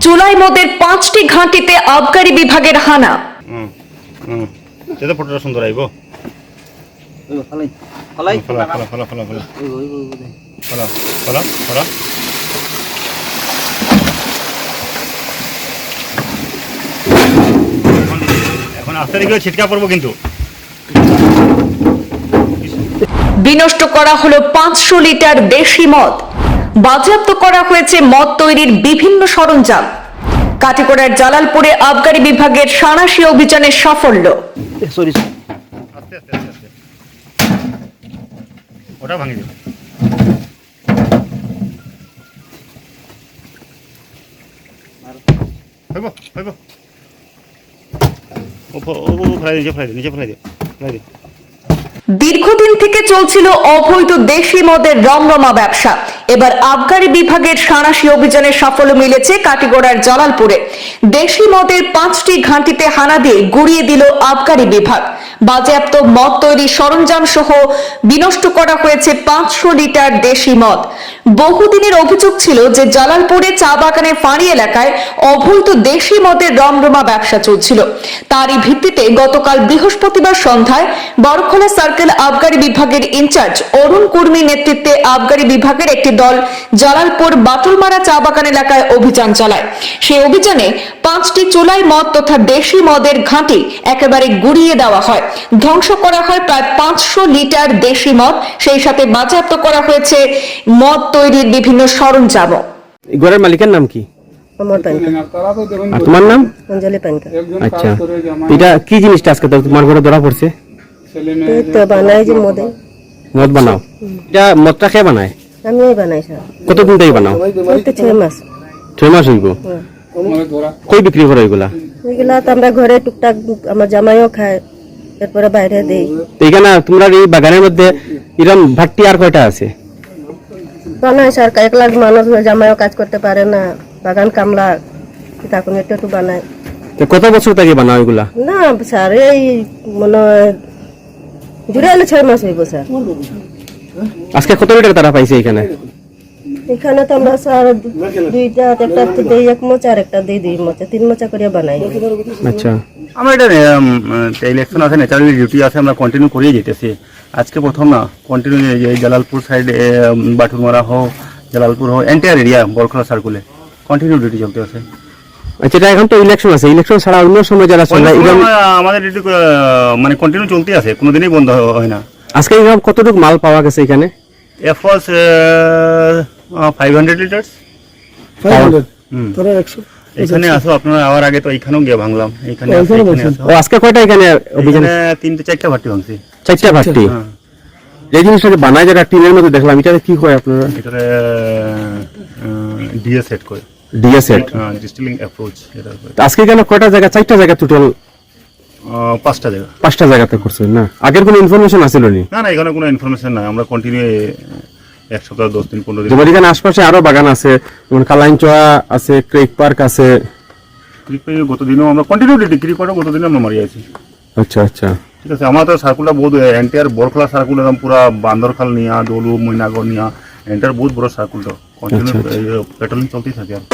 চুলাই মদের পাঁচটি ঘাঁটিতে আবগারি বিভাগের হানা। হুম হুম। সুন্দর আইব। ফালাই ফালাই। ফলা ফলা ফলা ফলা ফলা। ওই ওই ওই ওই। ফলা ফলা ফলা। এখন- আস্তে ছিটকা পড়ব কিন্তু। বিনষ্ট করা হলো পাঁচশো লিটার দেশি মদ। বাজেয়াপ্ত করা হয়েছে মদ তৈরির বিভিন্ন সরঞ্জাম। কাটিগড়ার জালালপুরে আবগারি বিভাগের সাঁড়াশি অভিযানের সাফল্য। ওটা ভাঙি হইব হইব। দীর্ঘদিন থেকে চলছিল অবৈধ দেশি মদের রমরমা ব্যবসা। এবার আবগারি বিভাগের সাঁড়াশি অভিযানে সাফল্য মিলেছে কাটিগড়ার জালালপুরে। দেশি মদের পাঁচটি ঘাঁটিতে হানা দিয়ে গুড়িয়ে দিল আবগারি বিভাগ। বাজেয়াপ্ত মদ তৈরি সরঞ্জাম সহ বিনষ্ট করা হয়েছে পাঁচশো লিটার দেশি মদ। বহুদিনের অভিযোগ ছিল যে জালালপুরে চা বাগানের ফাঁড়ি এলাকায় অবৈধ দেশি মদের রমরমা ব্যবসা চলছিল। তারই ভিত্তিতে গতকাল বৃহস্পতিবার সন্ধ্যায় বড়খলা সার্কেল আবগারি বিভাগের ইনচার্জ অরুণ কুর্মী নেতৃত্বে আবগারি বিভাগের একটি দল জালালপুর বাটুলমারা চা বাগান এলাকায় অভিযান চালায়। সেই অভিযানে পাঁচটি চুলাই মদ তথা দেশি মদের ঘাঁটি একেবারে গুড়িয়ে দেওয়া হয়। ধ্বংস করা হয় প্রায় পাঁচশো লিটার দেশি মদ। সেই সাথে বাজেয়াপ্ত করা হয়েছে মদ তৈরির বিভিন্ন সরঞ্জামও। ঘরের মালিকের নাম কি? আর তোমার নাম? অঞ্জলি আচ্ছা। এটা কি জিনিসটা আজকে? তোমার ঘরে ধরা পড়ছে? তো বানাই যে মদে। মদ বানাও। এটা মদটা খেয়ে বানায়? আমি বানাই স্যার কতদিন থেকে বানাও? ছয় মাস। ছয় মাস হইব? কই বিক্রি করো এগুলা? এগুলা তো আমরা ঘরে টুকটাক আমার জামাইও খায়। এরপরে বাইরে দেই। তো এখানে তোমরা এই বাগানের মধ্যে এরকম ভাট্টি আর কয়টা আছে? বানাই স্যার এক লাখ মানুষ জামাইও কাজ করতে পারে না। বাগান কামলা তখন একটু একটু বানায়। কত বছর থেকে বানাও এগুলা? না স্যার এই মনে হয় জুড়ে ছয় মাস হইব স্যার। আজকে কত লিটার তারা পাইছে এখানে? এখানে তো আমরা স্যার দুইটা একটা তো দিই এক মোচা আর একটা দিই দুই মোচা তিন মোচা করে বানাই। আচ্ছা। আমরা এটা ইলেকশন আছে ন্যাচারালি ডিউটি আছে আমরা কন্টিনিউ করিয়ে যেতেছি আজকে প্রথম না কন্টিনিউ এই জালালপুর সাইডে বাটুরমারা হোক জালালপুর হোক এন্টায়ার এরিয়া বরখলা সার্কুলে কন্টিনিউ ডিউটি চলতে আছে। আচ্ছা এটা এখন তো ইলেকশন আছে। ইলেকশন ছাড়া অন্য সময় যারা চলে আমাদের ডিউটি মানে কন্টিনিউ চলতে আছে কোনোদিনই বন্ধ হয়- হয় না। আজকে কতটুকু মাল পাওয়া গেছে এখানে? ফাইভ হান্ড্রেড লিটার্স এখানে আসো আপনারা আওয়ার আগে তো এইখানেও গিয়ে ভাঙলাম। এখানে ও আজকে কয়টা এখানে অভিযান? তিনটে চারটা ভাটি ভাঙছি। চারটা ভাট্টি হ্যাঁ। এই জিনিসটা বানায় যারা টিনের মধ্যে দেখলাম এটা কি কয় আপনারা? এটারে ডিএ সেট করে। ডিএ সেট ডিস্টিলিং অ্যাপ্রোচ এটা আজকে কেন কয়টা জায়গা চারটা জায়গা টোটাল পাঁচটা জায়গা। পাঁচটা জায়গাতে করছেন না? আগের কোনো ইনফরমেশন আছিল না না এখানে কোনো ইনফরমেশন নাই আমরা কন্টিনিউ এক সপ্তাহ দশ দিন পনেরো দিন। এখানে আশপাশে আরও বাগান আছে যেমন কালাইনচোয়া আছে ক্রেক পার্ক আছে। ক্রিপে গত দিনও আমরা কন্টিনিউ ডিগ্রি করে গত দিনও আমরা মারি আছি। আচ্ছা আচ্ছা। ঠিক আছে আমার তো সার্কুলটা বহুত এন্টায়ার বড়খলা সার্কুল একদম পুরা বান্দরখাল নিয়া দলু মৈনাগর নিয়া এন্টায়ার বহুত বড় সার্কুল তো কন্টিনিউ পেট্রোলিং চলতেই থাকে আর।